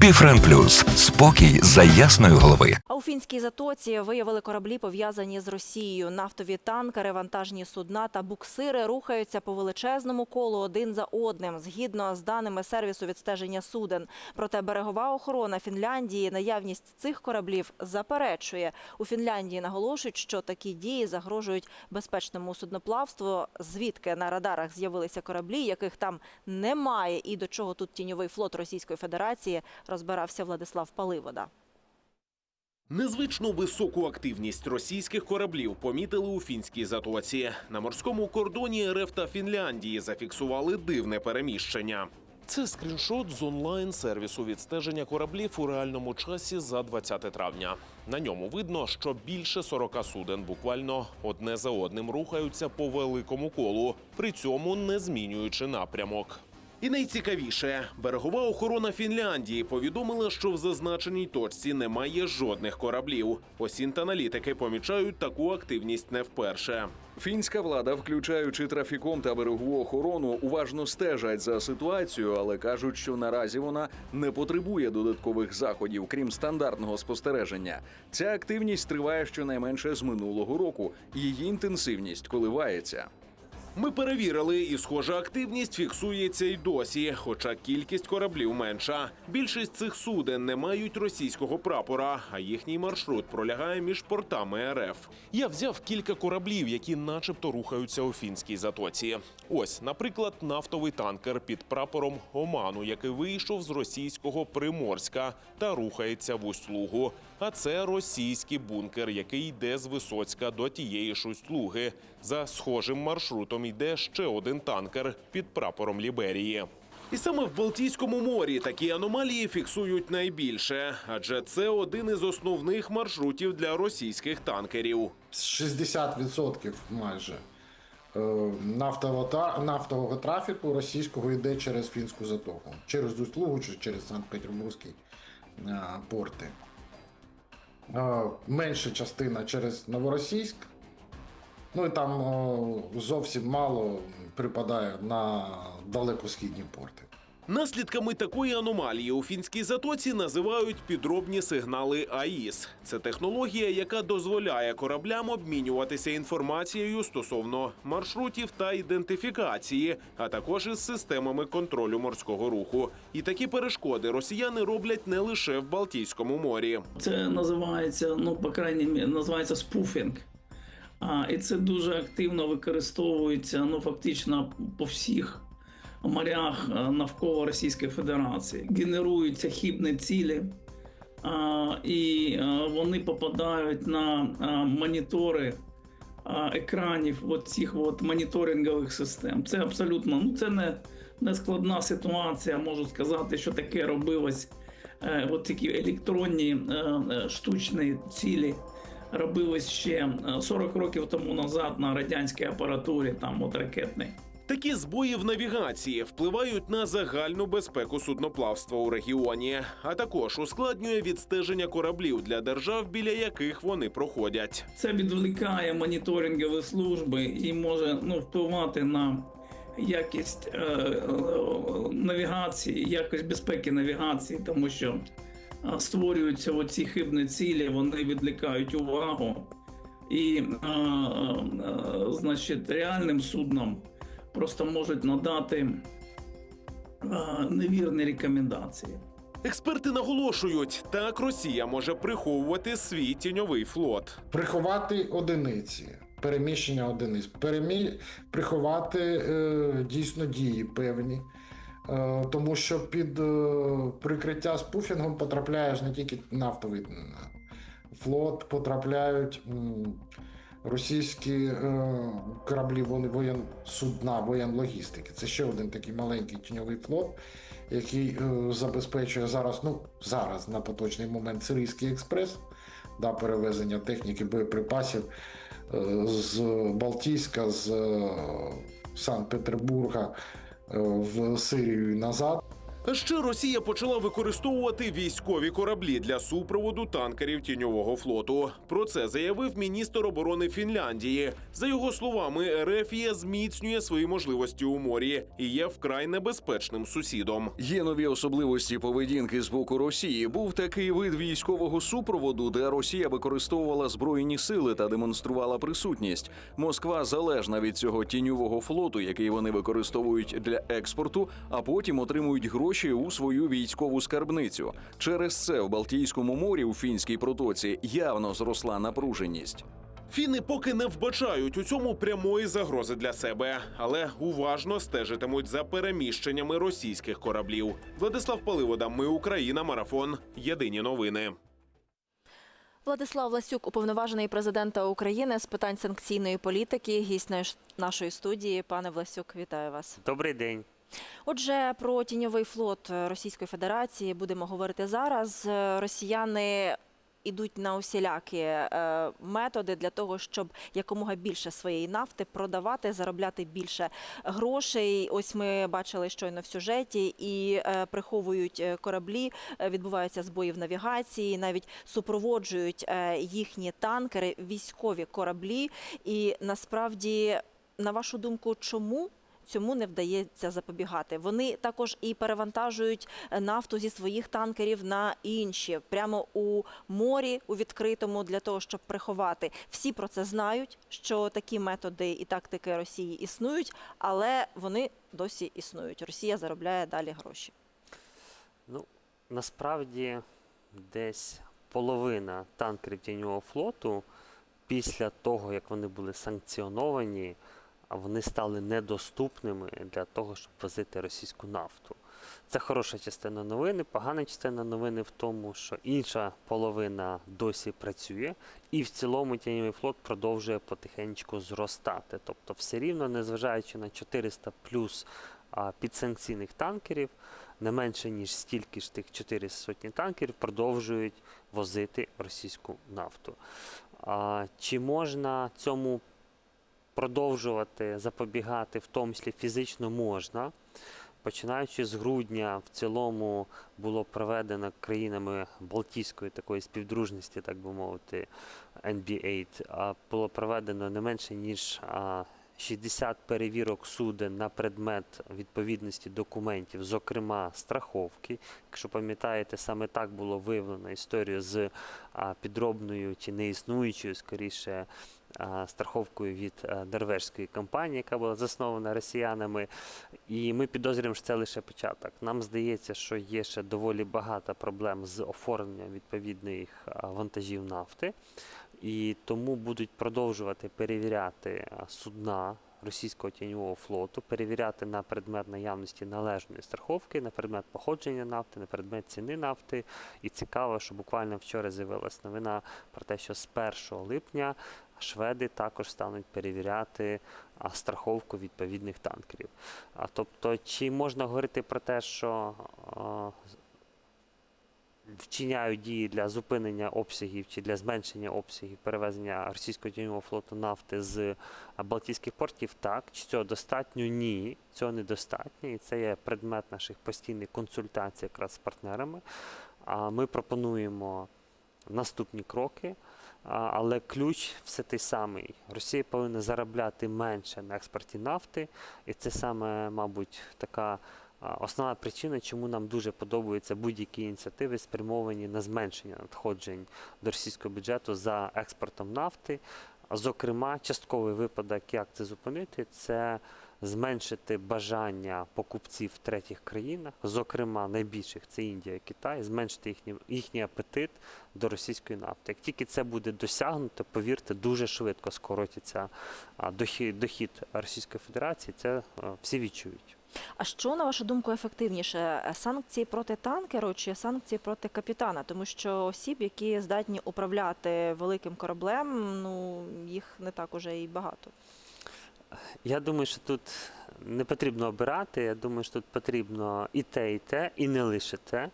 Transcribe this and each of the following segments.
Біфрен Плюс спокій за ясної голови. А у фінській затоці виявили кораблі, пов'язані з Росією. Нафтові танкери, вантажні судна та буксири рухаються по величезному колу один за одним, згідно з даними сервісу відстеження суден. Проте берегова охорона Фінляндії наявність цих кораблів заперечує. У Фінляндії наголошують, що такі дії загрожують безпечному судноплавству. Звідки на радарах з'явилися кораблі, яких там немає, і до чого тут тіньовий флот Російської Федерації, розбирався Владислав Паливода. Незвично високу активність російських кораблів помітили у фінській затоці. На морському кордоні РФ та Фінляндії зафіксували дивне переміщення. Це скріншот з онлайн-сервісу відстеження кораблів у реальному часі за 20 травня. На ньому видно, що більше 40 суден буквально одне за одним рухаються по великому колу, при цьому не змінюючи напрямок. І найцікавіше, берегова охорона Фінляндії повідомила, що в зазначеній точці немає жодних кораблів. Осінт-аналітики помічають таку активність не вперше. Фінська влада, включаючи трафіком та берегову охорону, уважно стежать за ситуацією, але кажуть, що наразі вона не потребує додаткових заходів, крім стандартного спостереження. Ця активність триває щонайменше з минулого року. Її інтенсивність коливається. Ми перевірили, і схожа активність фіксується й досі, хоча кількість кораблів менша. Більшість цих суден не мають російського прапора, а їхній маршрут пролягає між портами РФ. Я взяв кілька кораблів, які, начебто, рухаються у фінській затоці. Ось, наприклад, нафтовий танкер під прапором Оману, який вийшов з російського Приморська та рухається в Услугу. А це російський бункер, який йде з Висоцька до тієї ж Услуги. За схожим маршрутом йде ще один танкер під прапором Ліберії. І саме в Балтійському морі такі аномалії фіксують найбільше, адже це один із основних маршрутів для російських танкерів. 60% майже е, нафтового, нафтового трафіку російського йде через фінську затоку, через Услугу чи через Санкт-Петербурзький е, порти. Е, Менша частина через Новоросійськ. Ну і там е, зовсім мало припадає на далекосхідні порти. Наслідками такої аномалії у фінській затоці називають підробні сигнали АІС. Це технологія, яка дозволяє кораблям обмінюватися інформацією стосовно маршрутів та ідентифікації, а також із системами контролю морського руху. І такі перешкоди росіяни роблять не лише в Балтійському морі. Це називається, ну, по крайній мірі, називається спуфінг. А, і це дуже активно використовується ну, фактично по всіх морях навколо Російської Федерації. Генеруються хібні цілі, а, і а, вони попадають на а, монітори екранів от цих от моніторингових систем. Це абсолютно ну, це не, не складна ситуація. Можу сказати, що таке робилось. Е, от такі електронні е, е, штучні цілі робились ще е, 40 років тому назад на радянській апаратурі, там от ракетний. Такі збої в навігації впливають на загальну безпеку судноплавства у регіоні, а також ускладнює відстеження кораблів для держав, біля яких вони проходять. Це відволікає моніторингові служби і може ну, впливати на якість е, е, навігації, якість безпеки навігації, тому що е, створюються оці хибні цілі, вони відвлікають увагу. І, е, е, значить, реальним суднам просто можуть надати е, невірні рекомендації. Експерти наголошують, так Росія може приховувати свій тіньовий флот. Приховати одиниці, переміщення одиниць, перемі... приховати е, дійсно дії певні. Е, тому що під е, прикриття спуфінгом потрапляє ж не тільки нафтовий флот, потрапляють російські е, кораблі воєн... судна воєнлогістики. Це ще один такий маленький тіньовий флот, який забезпечує зараз, ну зараз на поточний момент Сирійський експрес да, перевезення техніки, боєприпасів з Балтійська, з Санкт-Петербурга в Сирію назад. Ще Росія почала використовувати військові кораблі для супроводу танкерів тіньового флоту. Про це заявив міністр оборони Фінляндії. За його словами, Ерефія зміцнює свої можливості у морі і є вкрай небезпечним сусідом. Є нові особливості поведінки з боку Росії. Був такий вид військового супроводу, де Росія використовувала збройні сили та демонструвала присутність. Москва залежна від цього тіньового флоту, який вони використовують для експорту, а потім отримують гроші у свою військову скарбницю. Через це в Балтійському морі у фінській протоці явно зросла напруженість. Фіни поки не вбачають у цьому прямої загрози для себе, але уважно стежитимуть за переміщеннями російських кораблів. Владислав Паливода, ми Україна, марафон. Єдині новини. Владислав Ласюк, уповноважений президента України з питань санкційної політики, гість нашої студії. Пане Власюк, вітаю вас. Добрий день. Отже, про тіньовий флот Російської Федерації будемо говорити зараз. Е, Росіяни ідуть на усілякі е, методи для того, щоб якомога більше своєї нафти продавати, заробляти більше грошей. Ось ми бачили щойно в сюжеті і е, приховують е, кораблі, е, відбуваються збої в навігації, навіть супроводжують е, їхні танкери, військові кораблі. І насправді, на вашу думку, чому? Цьому не вдається запобігати. Вони також і перевантажують е, нафту зі своїх танкерів на інші, прямо у морі, у відкритому, для того, щоб приховати. Всі про це знають, що такі методи і тактики Росії існують, але вони досі існують. Росія заробляє далі гроші. Ну, насправді десь половина танкерів тіньового флоту після того, як вони були санкціоновані, вони стали недоступними для того, щоб возити російську нафту. Це хороша частина новини. Погана частина новини в тому, що інша половина досі працює, і в цілому тіньовий флот продовжує потихеньку зростати. Тобто, все рівно, незважаючи на 400 плюс підсанкційних танкерів, не менше ніж стільки ж тих 400 сотні танкерів продовжують возити російську нафту. Чи можна цьому продовжувати запобігати, в тому числі фізично можна? Починаючи з грудня, в цілому було проведено країнами Балтійської такої співдружності, так би мовити, NB8, а було проведено не менше ніж а, 60 перевірок суден на предмет відповідності документів, зокрема страховки. Якщо пам'ятаєте, саме так було виявлено історію з підробною чи неіснуючою, скоріше, страховкою від а, норвежської компанії, яка була заснована росіянами. І ми підозрюємо, що це лише початок. Нам здається, що є ще доволі багато проблем з оформленням відповідних вантажів нафти. І тому будуть продовжувати перевіряти судна російського тіньового флоту, перевіряти на предмет наявності належної страховки, на предмет походження нафти, на предмет ціни нафти. І цікаво, що буквально вчора з'явилась новина про те, що з 1 липня шведи також стануть перевіряти страховку відповідних танкерів. А, тобто, чи можна говорити про те, що вчиняють дії для зупинення обсягів чи для зменшення обсягів перевезення російського тіньового флоту нафти з Балтійських портів, так. Чи цього достатньо? Ні. Цього недостатньо. І це є предмет наших постійних консультацій якраз з партнерами. А ми пропонуємо наступні кроки. Але ключ все той самий. Росія повинна заробляти менше на експорті нафти, і це саме, мабуть, така основна причина, чому нам дуже подобаються будь-які ініціативи, спрямовані на зменшення надходжень до російського бюджету за експортом нафти. Зокрема, частковий випадок, як це зупинити, це зменшити бажання покупців в третіх країнах, зокрема найбільших це Індія і Китай, зменшити їхній, їхній апетит до російської нафти. Як тільки це буде досягнуто, повірте, дуже швидко скоротиться дохід, дохід Російської Федерації. Це всі відчують. А що на вашу думку ефективніше? е, Санкції проти танкеру чи санкції проти капітана? Тому що осіб, які здатні управляти великим кораблем, ну їх не так уже і багато. Я думаю, що тут не потрібно обирати. Я думаю, що тут потрібно і те, і те, і не лише те.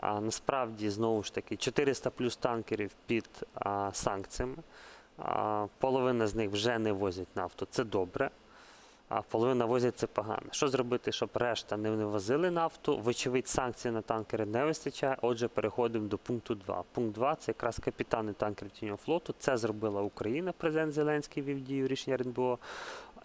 А насправді, знову ж таки, 400 плюс танкерів під а, санкціями. А, половина з них вже не возять нафту. Це добре. А половина возять це погано. Що зробити, щоб решта не возили нафту? Вочевидь, санкцій на танкери не вистачає. Отже, переходимо до пункту 2. Пункт 2 – це якраз капітани танкерів тіньового флоту. Це зробила Україна. Президент Зеленський вів дію рішення РНБО.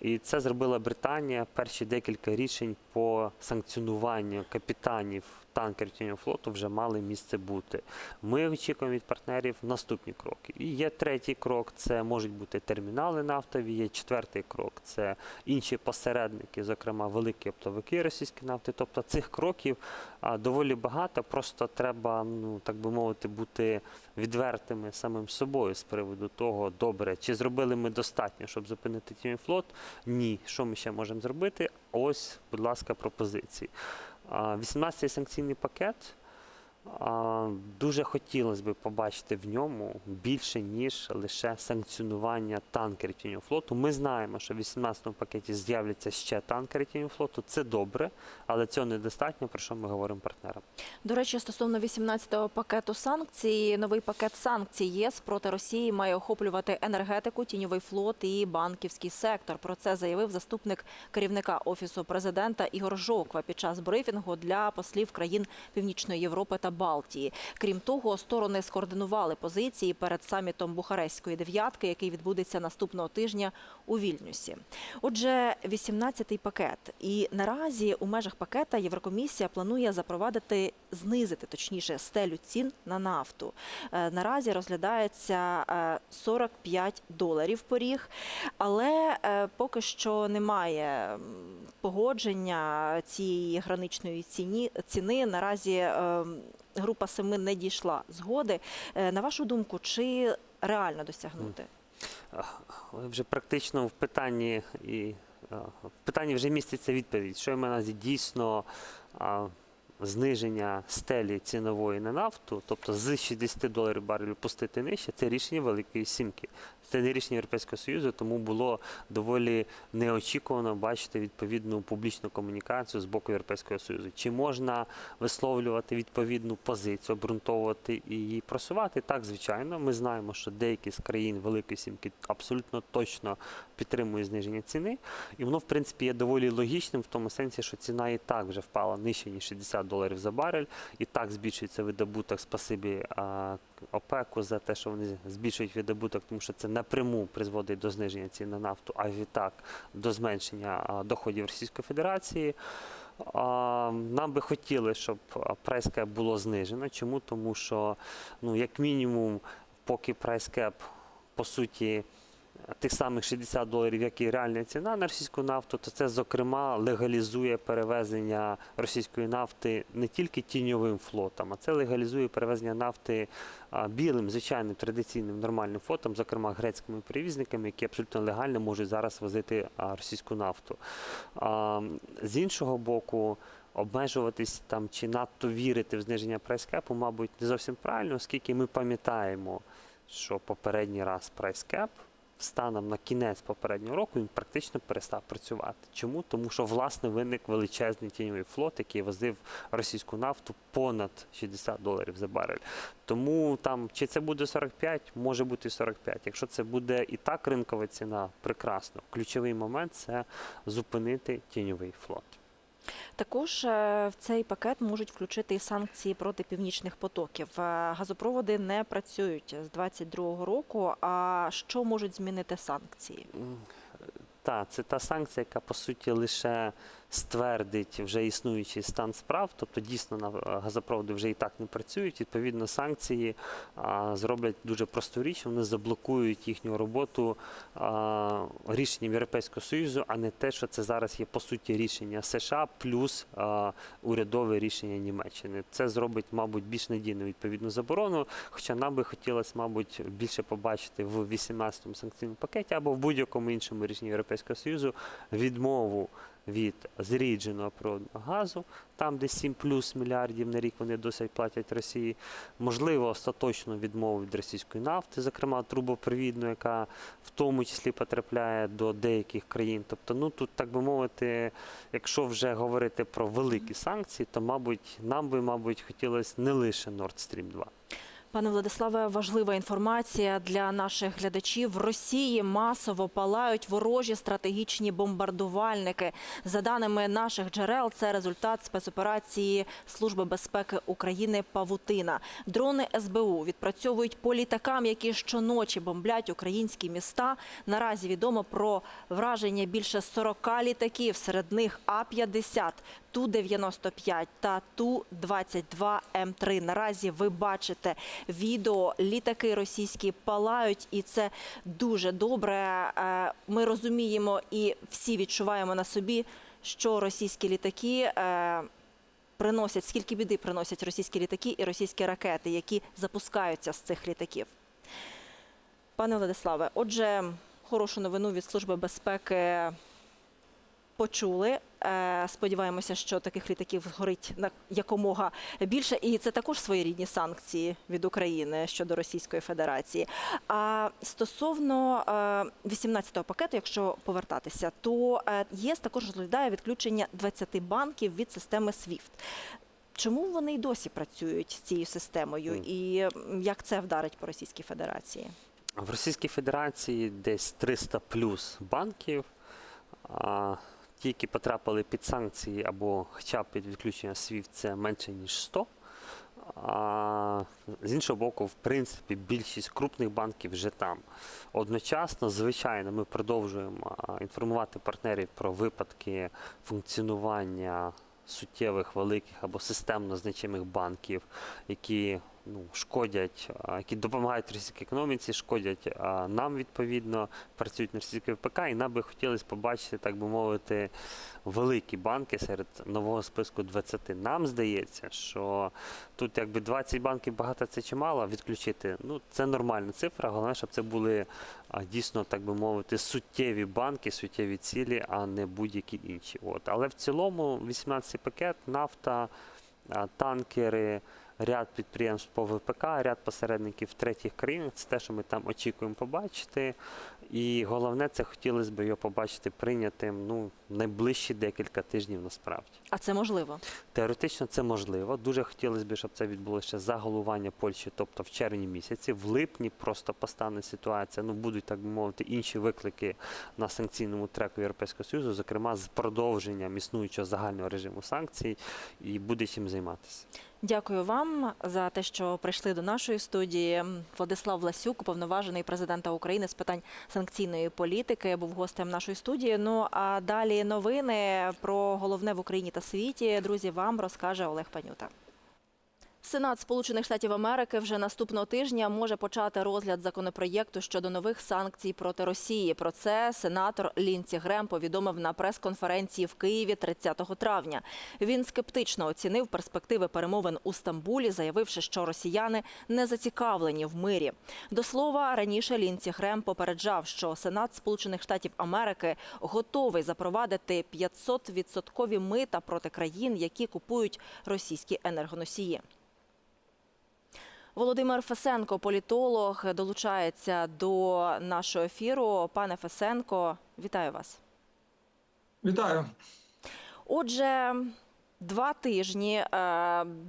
І це зробила Британія. Перші декілька рішень по санкціонуванню капітанів танкерів тіньового флоту вже мали місце бути. Ми очікуємо від партнерів наступні кроки. І є третій крок це можуть бути термінали нафтові. Є четвертий крок це інші посередники, зокрема великі оптовики російської нафти. Тобто цих кроків доволі багато. Просто треба, ну так би мовити, бути відвертими самим собою з приводу того, добре, чи зробили ми достатньо, щоб зупинити тіньовий флот. Ні, що ми ще можемо зробити? Ось, будь ласка, пропозиції. А, 18-й санкційний пакет. Дуже хотілося б побачити в ньому більше, ніж лише санкціонування танкерів тіньового флоту. Ми знаємо, що в 18-му пакеті з'являться ще танкери тіньового флоту. Це добре, але цього недостатньо, про що ми говоримо партнерам. До речі, стосовно 18-го пакету санкцій, новий пакет санкцій ЄС проти Росії має охоплювати енергетику, тіньовий флот і банківський сектор. Про це заявив заступник керівника офісу президента Ігор Жоква під час брифінгу для послів країн Північної Європи та Балтії. Крім того, сторони скоординували позиції перед самітом Бухарестської дев'ятки, який відбудеться наступного тижня у Вільнюсі. Отже, 18-й пакет. І наразі у межах пакета Єврокомісія планує запровадити, знизити точніше стелю цін на нафту. Е, Наразі розглядається е, 45 доларів поріг, але е, поки що немає погодження цієї граничної ціні ціни. Наразі е, група семи не дійшла згоди. Е, На вашу думку, чи реально досягнути? Ви вже практично в питанні і в питанні вже міститься відповідь, що я маю дійсно зниження стелі цінової на нафту, тобто з 60 доларів барелю пустити нижче, це рішення Великої Сімки. Це не рішення Європейського Союзу, тому було доволі неочікувано бачити відповідну публічну комунікацію з боку Європейського Союзу. Чи можна висловлювати відповідну позицію, обґрунтовувати і її просувати? Так, звичайно, ми знаємо, що деякі з країн Великої Сімки абсолютно точно підтримують зниження ціни, і воно, в принципі, є доволі логічним в тому сенсі, що ціна і так вже впала нижче ніж 60 доларів за барель, і так збільшується видобуток. Спасибі ОПЕКу за те, що вони збільшують видобуток, тому що це напряму призводить до зниження цін на нафту, а відтак до зменшення доходів Російської Федерації. Нам би хотіли, щоб прайскеп було знижено. Чому? Тому що, ну, як мінімум, поки прайскеп, по суті, тих самих 60 доларів, як і реальна ціна на російську нафту, то це, зокрема, легалізує перевезення російської нафти не тільки тіньовим флотом, а це легалізує перевезення нафти білим, звичайним традиційним нормальним флотом, зокрема грецькими перевізниками, які абсолютно легально можуть зараз возити російську нафту. З іншого боку, обмежуватись там чи надто вірити в зниження прайскепу, мабуть, не зовсім правильно, оскільки ми пам'ятаємо, що попередній раз прайскеп станом на кінець попереднього року він практично перестав працювати. Чому? Тому що власне виник величезний тіньовий флот, який возив російську нафту понад 60 доларів за барель. Тому там чи це буде 45, може бути і 45. Якщо це буде і так ринкова ціна, прекрасно. Ключовий момент це зупинити тіньовий флот. Також е, в цей пакет можуть включити і санкції проти північних потоків. Е, Газопроводи не працюють з 22-го року. А що можуть змінити санкції? Так, це та санкція, яка по суті лише ствердить вже існуючий стан справ, тобто дійсно на газопроводи вже і так не працюють. Відповідно, санкції а, зроблять дуже просту річ, вони заблокують їхню роботу а, рішенням Європейського Союзу, а не те, що це зараз є по суті рішення США плюс а, урядове рішення Німеччини. Це зробить, мабуть, більш надійну відповідну заборону. Хоча нам би хотілося, мабуть, більше побачити в 18-му санкційному пакеті або в будь-якому іншому рішенні Європейського Союзу відмову від зрідженого природного газу, там де 7 плюс мільярдів на рік вони досить платять Росії. Можливо, остаточно відмову від російської нафти, зокрема трубопровідну, яка в тому числі потрапляє до деяких країн. Тобто, ну тут, так би мовити, якщо вже говорити про великі санкції, то, мабуть, нам би, мабуть, хотілося не лише Nord Stream 2. Пане Владиславе, важлива інформація для наших глядачів. В Росії масово палають ворожі стратегічні бомбардувальники. За даними наших джерел, це результат спецоперації Служби безпеки України Павутина. Дрони СБУ відпрацьовують по літакам, які щоночі бомблять українські міста. Наразі відомо про враження більше 40 літаків, серед них А-50, Ту-95 та Ту-22М3. Наразі ви бачите відео, літаки російські палають, і це дуже добре. Е, Ми розуміємо і всі відчуваємо на собі, що російські літаки е, приносять, скільки біди приносять російські літаки і російські ракети, які запускаються з цих літаків. Пане Владиславе, отже, хорошу новину від Служби безпеки почули. Е, Сподіваємося, що таких літаків горить на якомога більше, і це також своєрідні санкції від України щодо Російської Федерації. А стосовно 18-го пакету, якщо повертатися, то е, ЄС також розглядає відключення 20 банків від системи SWIFT. Чому вони й досі працюють з цією системою, і як це вдарить по Російській Федерації? В Російській Федерації десь 300 плюс банків. Ті, які потрапили під санкції або хоча б під відключення SWIFT, це менше ніж 100. А, з іншого боку, в принципі, більшість крупних банків вже там. Одночасно, звичайно, ми продовжуємо інформувати партнерів про випадки функціонування суттєвих великих або системно значимих банків, які ну, шкодять, які допомагають російській економіці, шкодять нам відповідно, працюють на російській ВПК, і нам би хотілося побачити, так би мовити, великі банки серед нового списку 20. Нам здається, що тут якби 20 банків багато це чи мало відключити. Ну це нормальна цифра. Головне, щоб це були дійсно, так би мовити, суттєві банки, суттєві цілі, а не будь-які інші. От. Але в цілому 18 пакет, нафта, танкери. Ряд підприємств по ВПК, ряд посередників третіх країнах. Це те, що ми там очікуємо побачити. І головне, це хотілося б його побачити прийнятим ну, найближчі декілька тижнів насправді. А це можливо? Теоретично це можливо. Дуже хотілося б, щоб це відбулося ще за головування Польщі, тобто в червні місяці. В липні просто постане ситуація. Ну будуть так би мовити інші виклики на санкційному треку Європейського Союзу, зокрема з продовженням існуючого загального режиму санкцій, і буде чим займатися. Дякую вам за те, що прийшли до нашої студії. Владислав Власюк, уповноважений президента України з питань санкційної політики, був гостем нашої студії. Ну а далі новини про головне в Україні та світі. Друзі, вам розкаже Олег Панюта. Сенат Сполучених Штатів Америки вже наступного тижня може почати розгляд законопроєкту щодо нових санкцій проти Росії. Про це сенатор Лінці Грем повідомив на прес-конференції в Києві 30 травня. Він скептично оцінив перспективи перемовин у Стамбулі, заявивши, що росіяни не зацікавлені в мирі. До слова, раніше Лінці Грем попереджав, що Сенат Сполучених Штатів Америки готовий запровадити 500-відсоткові мита проти країн, які купують російські енергоносії. Володимир Фесенко, політолог, долучається до нашого ефіру. Пане Фесенко, вітаю вас. Вітаю. Отже, два тижні е,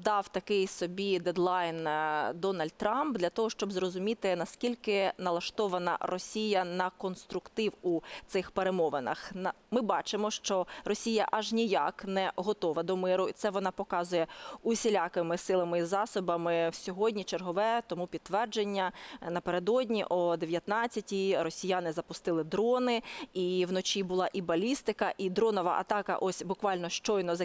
дав такий собі дедлайн е, Дональд Трамп для того, щоб зрозуміти наскільки налаштована Росія на конструктив у цих перемовинах. На- Ми бачимо, що Росія аж ніяк не готова до миру. І Це вона показує усілякими силами і засобами. Сьогодні чергове тому підтвердження Е, напередодні о 19-й росіяни запустили дрони, і вночі була і балістика, і дронова атака. Ось буквально щойно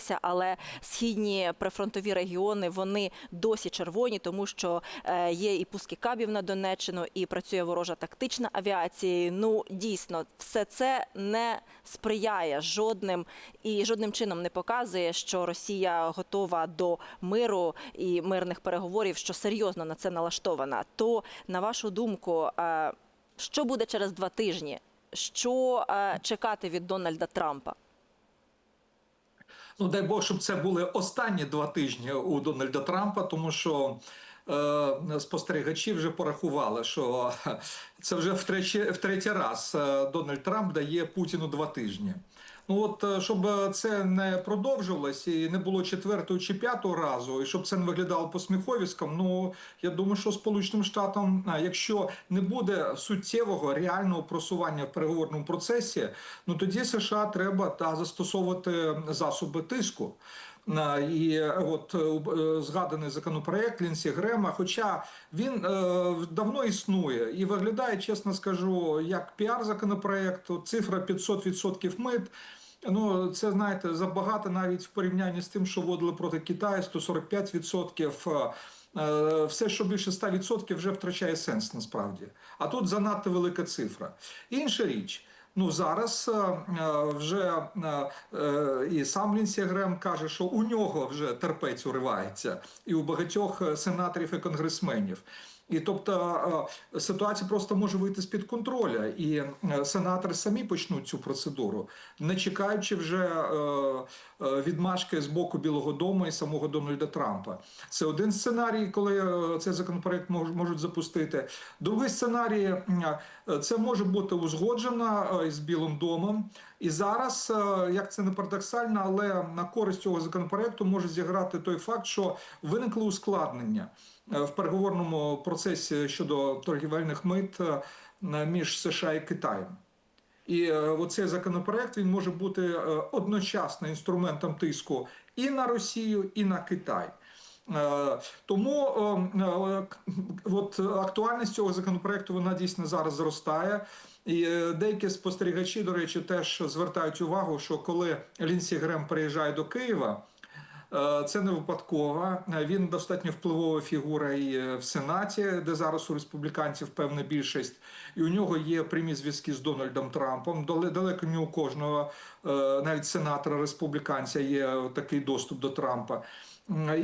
закінчилася. Але східні прифронтові регіони вони досі червоні, тому що е, є і пуски кабів на Донеччину, і працює ворожа тактична авіація. Ну дійсно, все це не сприяє жодним і жодним чином не показує, що Росія готова до миру і мирних переговорів, що серйозно на це налаштована. То на вашу думку, е, що буде через два тижні? Що е, чекати від Дональда Трампа? Ну дай Бог, щоб це були останні два тижні у Дональда Трампа, тому що е, спостерігачі вже порахували, що це вже втретє, в третій раз е, Дональд Трамп дає Путіну два тижні. Ну от е, щоб е, це не продовжувалось і не було четвертого чи п'ятого разу, і щоб це не виглядало посміховіском. Ну я думаю, що Сполученим Штатам, а, якщо не буде суттєвого реального просування в переговорному процесі, ну тоді США треба та застосовувати засоби тиску. І е, от е, згаданий законопроект Лінсі Грема, хоча він е, давно існує і виглядає, чесно скажу, як піар-законопроект, цифра 500% мит. Ну, це знаєте, забагато навіть в порівнянні з тим, що вводили проти Китаю 145%. Е, Все, що більше 100% вже втрачає сенс насправді. А тут занадто велика цифра. Інша річ. Ну зараз е, е, вже е, е, і сам Лінсі Грем каже, що у нього вже терпець уривається, і у багатьох е, сенаторів і конгресменів. І тобто е, ситуація просто може вийти з під контроля, і е, сенатори самі почнуть цю процедуру, не чекаючи вже е, відмашки з боку Білого Дому і самого Дональда Трампа. Це один сценарій, коли цей законопроект мож- можуть запустити. Другий сценарій це може бути узгоджено з Білим домом. І зараз, е, як це не парадоксально, але на користь цього законопроекту може зіграти той факт, що виникли ускладнення е, в переговорному процесі щодо торгівельних мит е, між США і Китаєм. І оцей законопроект він може бути одночасно інструментом тиску і на Росію, і на Китай. Е, Тому е, е, от актуальність цього законопроекту вона дійсно зараз зростає. І е, деякі спостерігачі, до речі, теж звертають увагу, що коли Лінсі Грем приїжджає до Києва, Це не випадково. Він достатньо впливова фігура і в Сенаті, де зараз у республіканців певна більшість, і у нього є прямі зв'язки з Дональдом Трампом. Далеко не у кожного, навіть сенатора республіканця, є такий доступ до Трампа.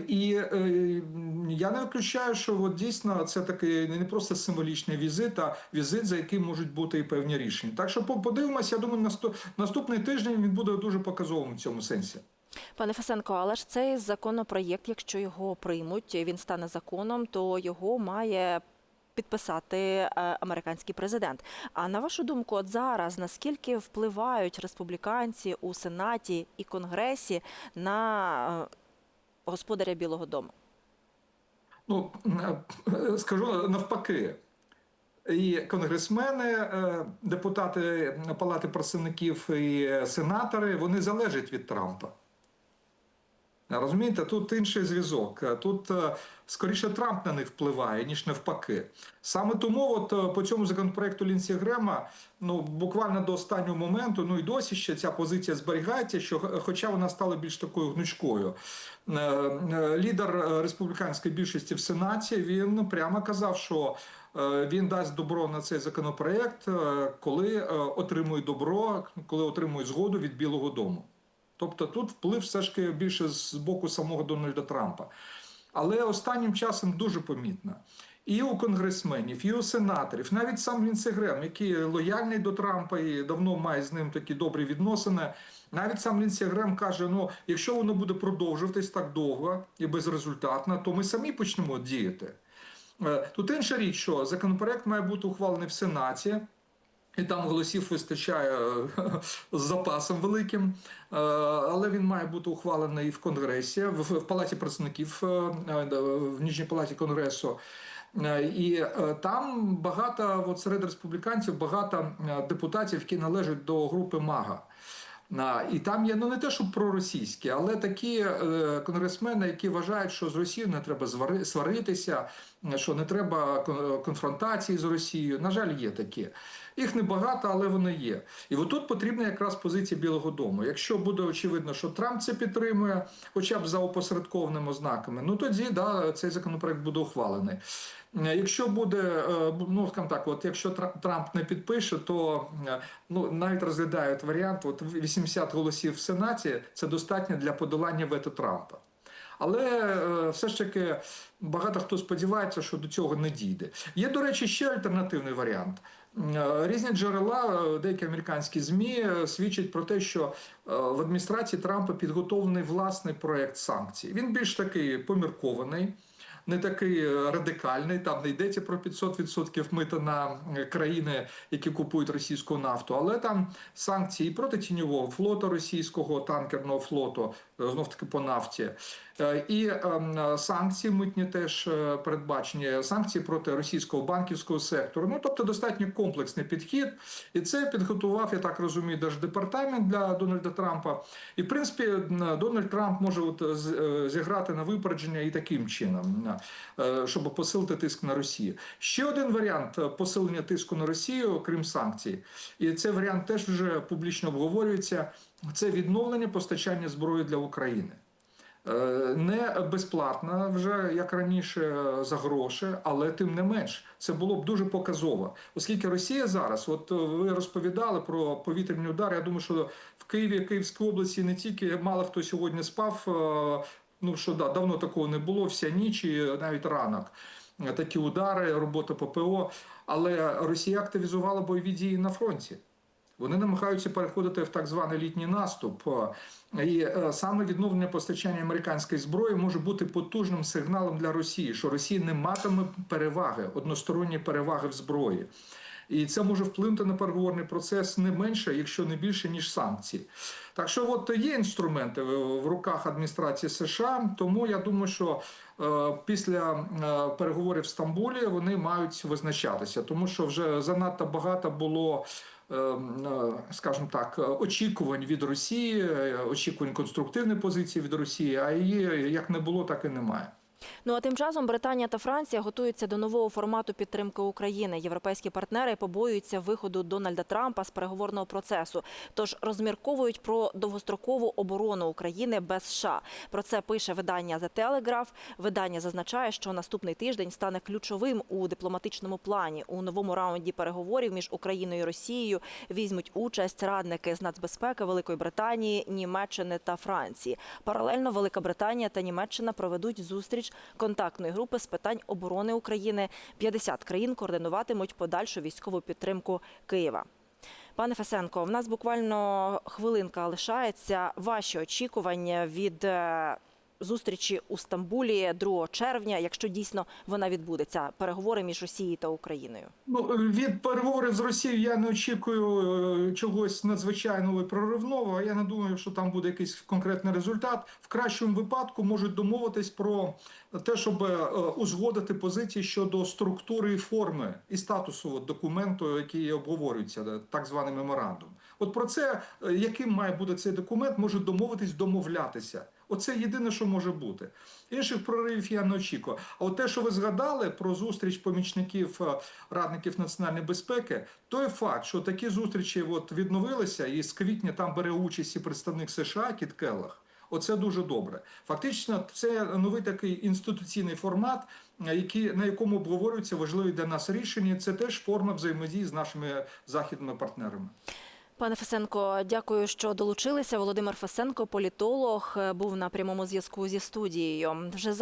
І е, я не виключаю, що от дійсно це такий не просто символічний візит, а візит, за яким можуть бути і певні рішення. Так що подивимося, я думаю, наступ- наступний тиждень він буде дуже показовим в цьому сенсі. Пане Фесенко, але ж цей законопроєкт, якщо його приймуть, він стане законом, то його має підписати е, американський президент. А на вашу думку, от зараз наскільки впливають республіканці у Сенаті і Конгресі на е, господаря Білого Дому? Ну, е, скажу навпаки. І конгресмени, е, депутати Палати представників і сенатори, вони залежать від Трампа. Розумієте, тут інший зв'язок. Тут е, скоріше Трамп на них впливає, ніж навпаки. Саме тому, от е, по цьому законопроекту Лінсі Грема, ну буквально до останнього моменту, ну і досі ще ця позиція зберігається, що хоча вона стала більш такою гнучкою. Е, е, Лідер е, республіканської більшості в Сенаті він прямо казав, що е, він дасть добро на цей законопроект, е, коли е, отримує добро, коли отримує згоду від Білого Дому. Тобто тут вплив все ж таки більше з боку самого Дональда Трампа. Але останнім часом дуже помітно. І у конгресменів, і у сенаторів, навіть сам Лінсі Грем, який лояльний до Трампа і давно має з ним такі добрі відносини. Навіть сам Лінсі Грем каже: ну, якщо воно буде продовжуватись так довго і безрезультатно, то ми самі почнемо діяти. Е, Тут інша річ, що законопроект має бути ухвалений в Сенаті. І там голосів вистачає е, з запасом великим, Е, але він має бути ухвалений в Конгресі, в, Палаті представників е, в Нижній палаті Конгресу. І там багато от серед республіканців багато депутатів, які належать до групи МАГА. І там є ну не те, що проросійські, але такі конгресмени, які вважають, що з Росією не треба звари- сваритися, що не треба конфронтації з Росією. На жаль, є такі. Їх небагато, але вони є. І отут потрібна якраз позиція Білого Дому. Якщо буде очевидно, що Трамп це підтримує, хоча б за опосередкованими ознаками, ну тоді да, цей законопроект буде ухвалений. Якщо буде, е, ну скажімо так, от якщо Трамп не підпише, то е, ну навіть розглядають варіант, от 80 голосів в Сенаті це достатньо для подолання вето Трампа. Але е, все ж таки багато хто сподівається, що до цього не дійде. Є, до речі, ще альтернативний варіант. Е, Різні джерела, е, деякі американські ЗМІ е, свідчать про те, що в адміністрації Трампа підготовлений власний проект санкцій. Він більш такий поміркований. не такий радикальний. Там не йдеться про 500% мита на країни, які купують російську нафту, але там санкції проти тіньового флоту російського танкерного флоту, знов таки по нафті. Е, І ем, е, санкції митні теж е, передбачені, санкції проти російського банківського сектору. Ну тобто достатньо комплексний підхід, і це підготував, я так розумію, держдепартамент для Дональда Трампа. І в принципі, Дональд Трамп може от зіграти на випередження і таким чином, щоб посилити тиск на Росію. Ще один варіант посилення тиску на Росію, крім санкцій, і цей варіант теж вже публічно обговорюється. Це відновлення постачання зброї для України. Е, Не безплатна вже як раніше за гроші, але тим не менш це було б дуже показово, оскільки Росія зараз, от е, ви розповідали про повітряні удари. Я думаю, що в Києві, Київській області не тільки мало хто сьогодні спав. е, Ну що да, давно такого не було, вся ніч і навіть ранок. Такі удари, робота ППО. Але Росія активізувала бойові дії на фронті. Вони намагаються переходити в так званий літній наступ. І е, саме відновлення постачання американської зброї може бути потужним сигналом для Росії, що Росія не матиме переваги, односторонньої переваги в зброї. І це може вплинути на переговорний процес не менше, якщо не більше, ніж санкції. Так що, от є інструменти в в руках адміністрації США, тому я думаю, що е, після е, переговорів в Стамбулі вони мають визначатися, тому що вже занадто багато було. Е, е, Скажімо так, очікувань від Росії, е, очікувань конструктивної позиції від Росії, а її як не було, так і немає. Ну а тим часом Британія та Франція готуються до нового формату підтримки України. Європейські партнери побоюються виходу Дональда Трампа з переговорного процесу. Тож розмірковують про довгострокову оборону України без США. Про це пише видання The Telegraph. Видання зазначає, що наступний тиждень стане ключовим у дипломатичному плані. У новому раунді переговорів між Україною і Росією візьмуть участь радники з нацбезпеки Великої Британії, Німеччини та Франції. Паралельно Велика Британія та Німеччина проведуть зустріч контактної групи з питань оборони України. 50 країн координуватимуть подальшу військову підтримку Києва. Пане Фесенко, в нас буквально хвилинка лишається. Ваші очікування від е, зустрічі у Стамбулі 2 червня, якщо дійсно вона відбудеться, переговори між Росією та Україною. Ну, від переговорів з Росією я не очікую е, чогось надзвичайного і проривного. Я не думаю, що там буде якийсь конкретний результат. В кращому випадку можуть домовитись про те, щоб е, узгодити позиції щодо структури і форми і статусу документу, який обговорюється, е, так званий меморандум. От про це, яким має бути цей документ, можуть домовитись, домовлятися. Оце єдине, що може бути. Інших проривів я не очікую. А от те, що ви згадали про зустріч помічників е, радників національної безпеки, той факт, що такі зустрічі от відновилися, і з квітня там бере участь і представник США Кіт Келлах, Оце дуже добре. Фактично, це новий такий інституційний формат, е, який, на якому обговорюються важливі для нас рішення. Це теж форма взаємодії з нашими західними партнерами. Пане Фесенко, дякую, що долучилися. Володимир Фесенко, політолог, е, був на прямому зв'язку зі студією. Вже